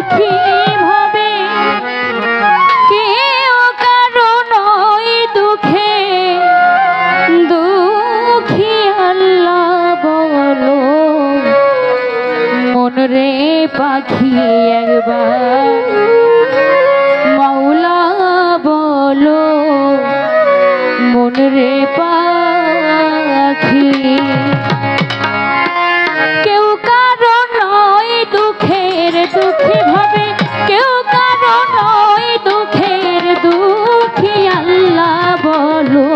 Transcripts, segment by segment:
দুঃখী ভাবে কেউ দুঃখে। দুঃখী বলো। মন পাখি একবার। মৌলা বলো। মন পাখি। কেউ দুঃখী ভাবে কেউ কারও নয় দুঃখের দুঃখী, আল্লাহ বলো।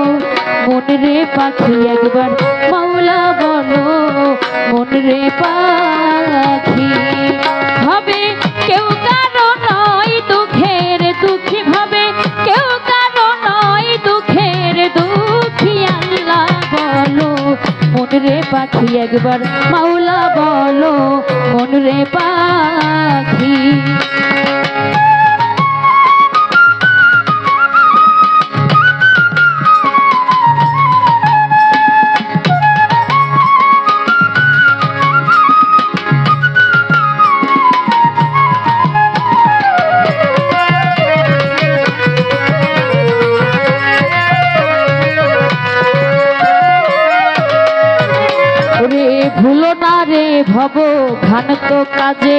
মন রে পাখি একবার মাওলা বলো মন রে পাখি। ভাবে কেউ কারও নয় দুঃখের দুঃখী, ভাবে কেউ কারও নয় দুঃখের দুঃখী, আল্লাহ বলো। মন রে পাখি একবার মাওলা বলো মন রে পাখি ভব ঘানত কাজে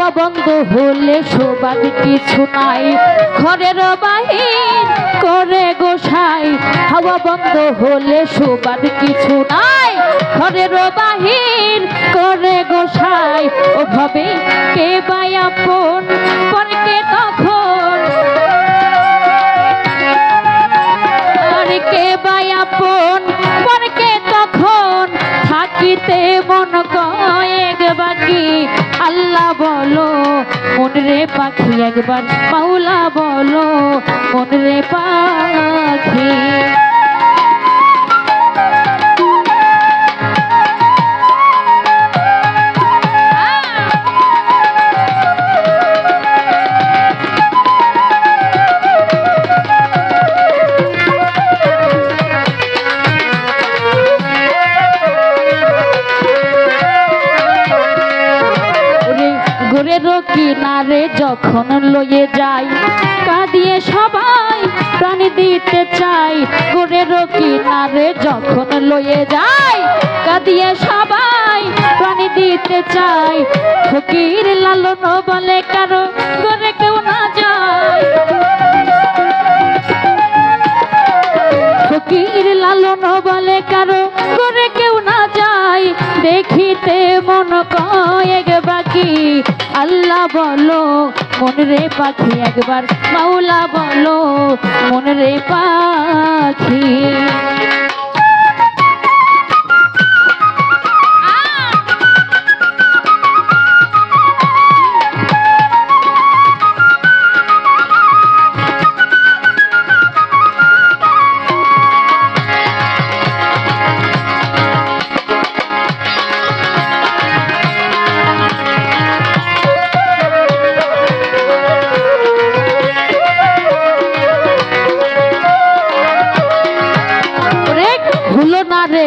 হাওয়া বন্ধ হলে সৌভাগ কিছু নাই। ঘরের বাহির করে গোসাই, হাওয়া বন্ধ হলে সৌভাগ কিছু নাই। ঘরের বাহির করে গোসাই ও ভাবে কে বাই আপন, পরকে তখন। আর কে বাই আপন, পরকে তখন। থাকিতে মন কয়েক বাকি আল্লাহ বলো মন রে পাখি একবার মাওলা বলো মন পা পাখি কিনারে যখন লয়ে যাই, কাঁদিয়ে সবাই প্রাণী দিতে চাই। গোরের কিনারে যখন লয়ে যাই, কাঁদিয়ে সবাই প্রাণী দিতে চাই। ফকির লালন বলে কারও গোরে কেউ না যায়। ফকির লালন বলে কারও করে দেখিতে মন কয়েক বাকি। আল্লাহ বলো, মন রে পাখি একবার। মাওলা বলো, মন রে পাখি।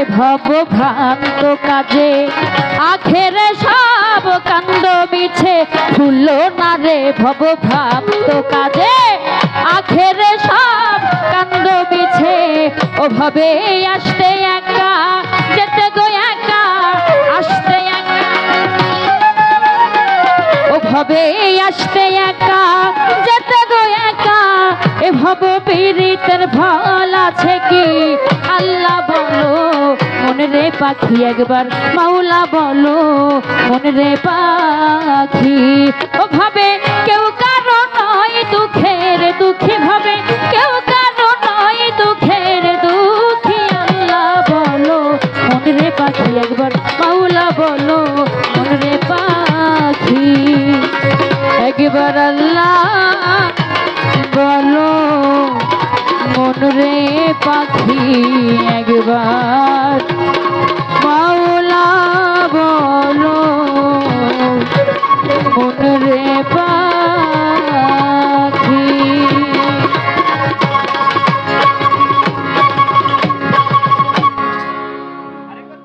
ভুলো না ভব ভ্রান্ত কাজে। আখেরে সব কাণ্ড মিছে ফুল না রে ভব ভ্রান্ত কাজে। আখেরে সব কাণ্ড মিছে ও আসতে একা যেতে গো একা, আসতে একা। ও আসতে একা যেতে গো একা, এ ভব পীড়িতের ফল আছে কি? আল্লাহ বলো মনে রে পাখি একবার, মাওলা বলো, মনে রে পাখি। ও ভাবে কেউ কারও নয় দুঃখের দুঃখী ভাবে, কেউ কারও নয় দুঃখের দুঃখী। আল্লাহ বলো, মনে রে পাখি একবার, মাওলা বলো, মনে রে পাখি। একবার আল্লাহ